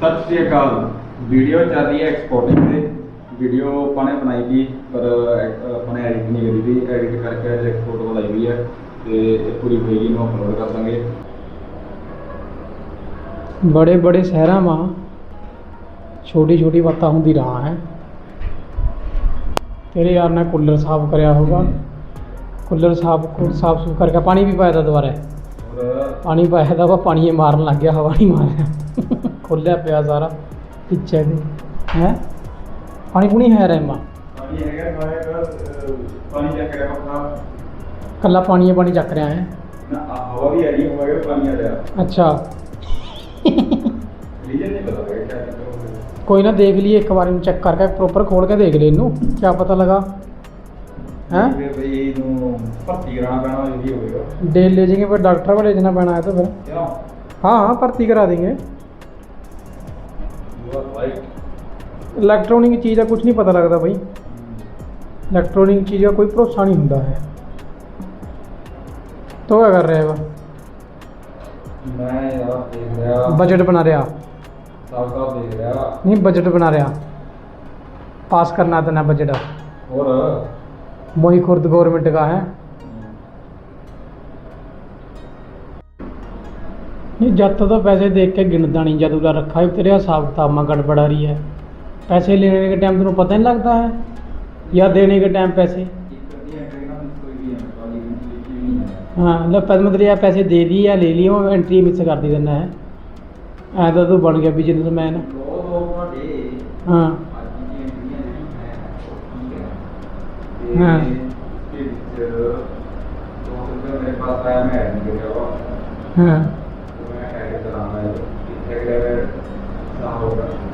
ਸਤਿ ਸ਼੍ਰੀ ਅਕਾਲ। ਵੀਡੀਓ ਚੱਲ ਰਹੀ ਹੈ ਐਕਸਪੋਰਟਿੰਗ ਤੇ। ਵੀਡੀਓ ਆਪਾਂ ਨੇ ਬਣਾਈ ਸੀ ਪਰ ਆਪਾਂ ਨੇ ਐਡਿਟ ਨਹੀਂ ਕਰੀ ਸੀ ਐਡਿਟ ਕਰਕੇ ਐਕਸਪੋਰਟ ਬਣਾਈ ਹੋਈ ਹੈ ਤੇ ਇਹ ਪੂਰੀ ਹੋਏਗੀ ਨੂੰ ਅਪਲੋਡ ਕਰ ਦਾਂਗੇ। ਬੜੇ ਬੜੇ ਸ਼ਹਿਰਾਂ ਮਾਂ ਛੋਟੀ ਛੋਟੀ ਬਾਤਾਂ ਹੁੰਦੀ ਰਹਾ ਹੈ। ਤੇਰੇ ਯਾਰ ਨੇ ਕੂਲਰ ਸਾਫ਼ ਕਰਿਆ ਹੋਗਾ ਕੂਲਰ ਸਾਫ਼ ਸਾਫ਼ ਸੁਫ ਕਰਕੇ ਪਾਣੀ ਵੀ ਪਾਇਆ ਤਾ ਦੁਬਾਰਾ। ਪਾਣੀ ਪਾਇਆ ਤਾਂ ਵਾ ਪਾਣੀ ਇਹ ਮਾਰਨ ਲੱਗ ਗਿਆ ਹਵਾ ਨਹੀਂ ਮਾਰਿਆ ਖੋਲਿਆ ਪਿਆ ਸਾਰਾ ਪਿੱਛੇ ਵੀ ਹੈ? ਪਾਣੀ ਪੁਣੀ ਹੈ ਰਹਿਮਾ ਪਾਣੀ ਹੈਗਾ ਮੈਂ ਪਾਣੀ ਚੱਕ ਰਿਹਾ ਆਪਣਾ। ਕੱਲਾ ਪਾਣੀ ਹੀ ਪਾਣੀ ਚੱਕ ਰਿਹਾ ਹੈ? ਹਵਾ ਵੀ ਆ ਹੋਵੇ ਪਾਣੀ ਆ ਰਿਹਾ? ਅੱਛਾ। ਕੋਈ ਨਾ ਦੇਖ ਲਈਏ ਇੱਕ ਵਾਰ ਇਹਨੂੰ ਚੈੱਕ ਕਰਕੇ ਪ੍ਰੋਪਰ ਖੋਲ ਕੇ ਦੇਖ ਲਈ ਇਹਨੂੰ ਕੀ ਪਤਾ ਲਗਾ। ਹੈ? ਬਈ ਇਹਨੂੰ ਭਰਤੀ ਕਰਾਉਣਾ ਪੈਣਾ ਜ਼ਰੂਰੀ ਹੋਵੇਗਾ। ਡੇਲ ਲੈ ਜਾਈਏ ਫਿਰ ਡਾਕਟਰ ਕੋਲ ਲੈ ਪੈਣਾ ਹੈ ਤਾਂ ਫਿਰ। ਹਾਂ ਹਾਂ ਭਰਤੀ ਕਰਾ ਦੇਂਗੇ। देंगे ਯੂ ਆਰ ਰਾਈਟ इलेक्ट्रॉनिक चीज़ का कुछ नहीं पता लगता भाई इलेक्ट्रॉनिक चीज़ का कोई भरोसा नहीं होता है तो क्या कर रहे हो ਮੈਂ ਯਾਰ ਦੇਖ ਰਿਹਾ बजट बना रहा ਸਾਫ ਸਾਫ ਦੇਖ ਰਿਹਾ नहीं बजट बना रहा पास करना था ना बजट ਹੋਰ मोही खुर्द गवर्नमेंट का है नहीं जब तक तो पैसे देख के गिनता नहीं जब का रखा है तेरे हिसाब किताब में गड़बड़ आ रही है पैसे लेने के टाइम तेन पता नहीं लगता है या देने के टाइम पैसे ਇੱਕ ਅੱਧੀ ਐਂਟਰੀ ਨਾਲ ਕੋਈ ਵੀ ਹੈ ਵਾਲੀ ਵੀ ਨਹੀਂ ਹੈ हाँ मतलब पहले मतलब या पैसे दे दिए या ले लिए वो एंट्री मिस कर दी देना है ऐ तो तू बन गया बिजनेसमैन ਦੋ ਦੋ ਤੁਹਾਡੇ हाँ ਅੱਜ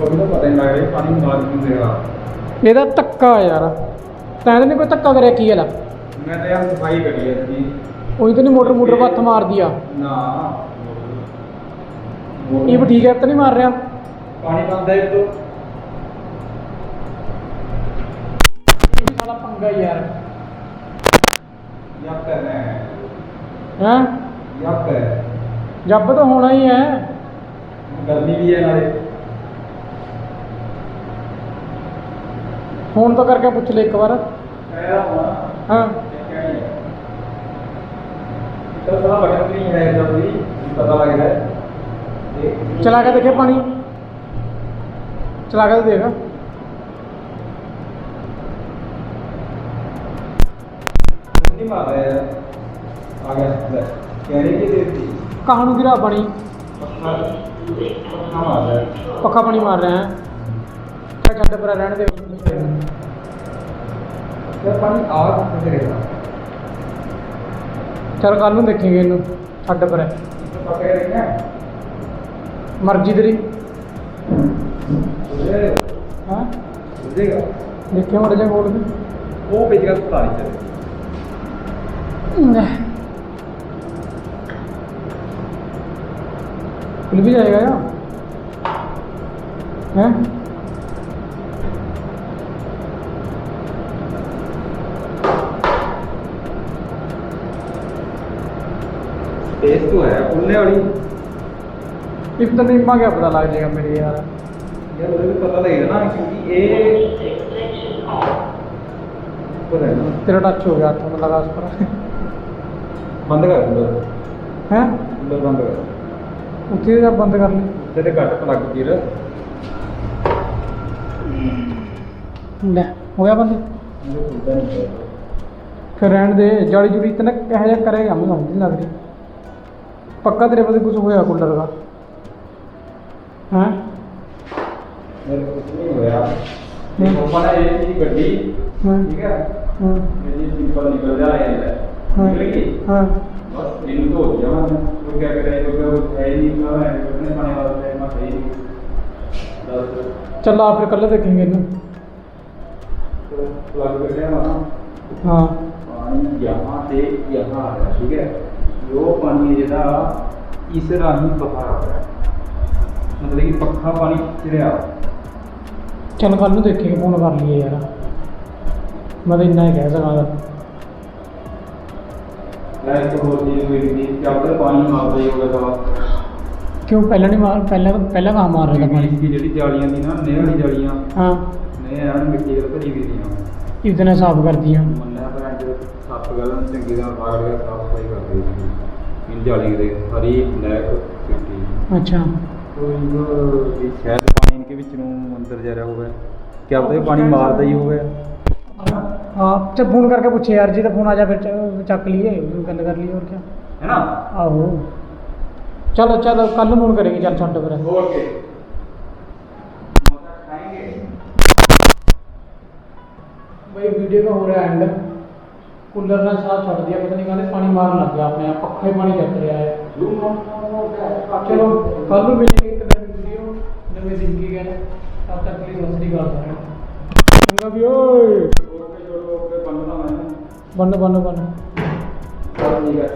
ਉਹਨੂੰ ਇਹਦਾ ਧੱਕਾ ਯਾਰ। ਤੈਨੂੰ ਨਹੀਂ ਕੋਈ ਧੱਕਾ ਕਰਿਆ ਕੀ ਹਲਾ ਮੈਂ ਤਾਂ ਯਾਰ ਸਫ਼ਾਈ ਕਰੀ ਐ ਜੀ ਉਹੀ ਤਾਂ ਨਹੀਂ ਮੋਟਰ ਮੋਟਰ ਵੱਥ ਮਾਰਦੀ ਆ। ਨਾ। ਇਹ ਵੀ ਠੀਕ ਹੈ ਤਾਂ ਨਹੀਂ ਮਾਰ ਰਿਹਾ। ਪਾਣੀ ਬੰਦ ਹੈ ਇੱਕ ਇਹ ਸਾਲਾ ਪੰਗਾ ਯਾਰ। ਯਾਦ ਕਰਨਾ ਹੈ। ਹੈਂ? ਯਾਦ ਕਰ ਜੱਬ ਤਾਂ ਹੋਣਾ ਹੀ ਹੈ। ਗਰਮੀ ਵੀ ਹੈ ਨਾਲੇ। ਫੋਨ ਤੋਂ ਕਰਕੇ ਪੁੱਛ ਲੈ ਇੱਕ ਵਾਰ। ਹਾਂ। ਚਲਾ ਕੇ ਦੇਖੇ ਪਾਣੀ। ਚਲਾ ਕੇ ਦੇਖ। ਨਹੀਂ ਨੂੰ ਗਿਰਾ ਪਾਣੀ? ਪੱਖਾ ਪਾਣੀ ਮਾਰ ਰਿਹਾ। ਹੈ ਛੱਡ ਪਰ ਰਹਿਣ ਦੇ ਚੱਲ ਕੱਲ ਨੂੰ ਦੇਖੀਂਗੇ ਇਹਨੂੰ, ਛੱਡ ਪਰ। ਮਰਜ਼ੀ ਤੇਰੀ। ਉਹਦੇ ਹਾਂ? ਉਹਦੇਗਾ ਦੇਖੇ ਮੜ ਜਾ ਕੋਲ ਤੇ ਉਹ ਭੇਜੇਗਾ ਸਤਾਰੀ ਚ खुल टेस्ट तो है खुलने वाली इतना नहीं मांगा पता लग जाएगा मेरे यार यार मुझे भी पता लगेगा ना क्योंकि ये ऊपर है ना तेरा टच हो गया हाथों में लगा उस पर बंद कर कूलर हैं कूलर बंद कर उठी जा बंद कर ले तेरे घट प्लग फिर ले हो गया बंद मुझे खुलता नहीं है फिर रहने दे जाली जुड़ी इतना कह जा करेगा मुझे समझ नहीं लग रही पक्का तेरे पास कुछ होया कूलर का हैं? मेरे कुछ नहीं होया। ये गड्डी हाँ। ठीक है? हाँ। ये सिंपल निकल जा रहा है। हाँ। हाँ। बस तो हो गया मैं तो क्या तो क्या है नहीं वाला है मैं सही चल आप फिर कल देखेंगे ना लग गया हाँ। यहाँ से यहाँ आ रहा है ठीक है? ਵੀ ਪਾਣੀ ਜਿਹੜਾ ਇਸ ਰਾਹੀਂ ਬਾਹਰ ਆ ਰਿਹਾ। ਮਤਲਬ ਕਿ ਪੱਖਾ ਪਾਣੀ ਚੜਿਆ। ਚੱਲ ਕੱਲ ਨੂੰ ਦੇਖੀ ਫੋਨ ਕਰ ਲਈਏ ਯਾਰ। ਮੈਂ ਤਾਂ ਇੰਨਾ ਹੀ ਕਹਿ ਸਕਾਂਗਾ ਮੈਂ ਇੱਕ ਹੋਰ ਚੀਜ਼ ਕੋਈ ਨਹੀਂ ਕਿ ਪਾਣੀ ਮਾਰਦਾ ਹੀ ਹੋਗਾ ਸਵਾ ਕਿਉਂ? ਪਹਿਲਾਂ ਨਹੀਂ ਮਾਰ ਪਹਿਲਾਂ ਪਹਿਲਾਂ ਕਾ ਮਾਰ ਰਿਹਾ ਪਾਣੀ? ਦੀ ਜਿਹੜੀ ਜਾਲੀਆਂ ਦੀ ਨਾ ਨੇਹ ਵਾਲੀ ਜਾਲੀਆਂ। ਹਾਂ। ਨੇ ਐਨ ਮਿੱਟੀ ਨਾਲ ਭਰੀ ਵੀ ਦੀਆਂ। ਇਸ ਦਿਨ ਸਾਫ਼ ਕਰਦੀਆਂ ਮੰਨਿਆ ਪਰ ਅੱਜ ਸੱਪ ਗੱਲ ਚੰਗੀ ਤਰ੍ਹਾਂ ਫਾੜ ਕੇ ਸਾਫ਼ ਸਫ਼ਾਈ ਦੇ ਸੀ ਜਾਲੀ ਦੇ हरी ब्लैक चिट्टी अच्छा तो इनको ये शायद पानी इनके बीच में अंदर जा रहा होगा क्या पता ये पानी मारता ही होगा ਹਾਂ ਤੇ ਫੋਨ ਕਰਕੇ ਪੁੱਛੇ ਯਾਰ ਜੀ ਦਾ ਫੋਨ ਆ ਜਾ ਫਿਰ ਚ- ਚੱਕ ਲਈਏ ਗੱਲ ਕਰ ਲਈਏ ਹੋਰ ਕੀ है ना ਆਹੋ ਚਲੋ ਚਲੋ ਕੱਲ ਨੂੰ ਫੋਨ ਕਰੇਗੀ ਚੱਲ ਛੱਡ ਫਿਰ ओके भाई वीडियो का हो रहा है एंड ਕੂਲਰ ਨਾਲ ਸਾਹ ਛੱਡ ਦਿਆ ਪਤਾ ਨਹੀਂ ਕਹਿੰਦੇ ਪਾਣੀ ਮਾਰਨ ਲੱਗ ਗਿਆ ਆਪਣੇ ਆਪ ਪੱਖੇ ਪਾਣੀ ਚੱਕ ਰਿਹਾ ਹੈ। ਚਲੋ ਕੱਲ ਨੂੰ ਮਿਲੇਗੀ ਇੱਕ ਨਵੀਂ ਵੀਡੀਓ ਨਵੀਂ ਜ਼ਿੰਦਗੀ ਗਏ ਤਦ ਤੱਕ ਲਈ ਸਤਿ ਸ੍ਰੀ ਅਕਾਲ ਸਾਰਿਆਂ ਨੂੰ। ਚੰਗਾ ਵੀ ਓਏ। ਓਕੇ ਜੋੜੋ ਓਕੇ ਬੰਨ ਨਾ। ਬੰਨ ਬੰਨ ਬੰਨ ਠੀਕ ਹੈ।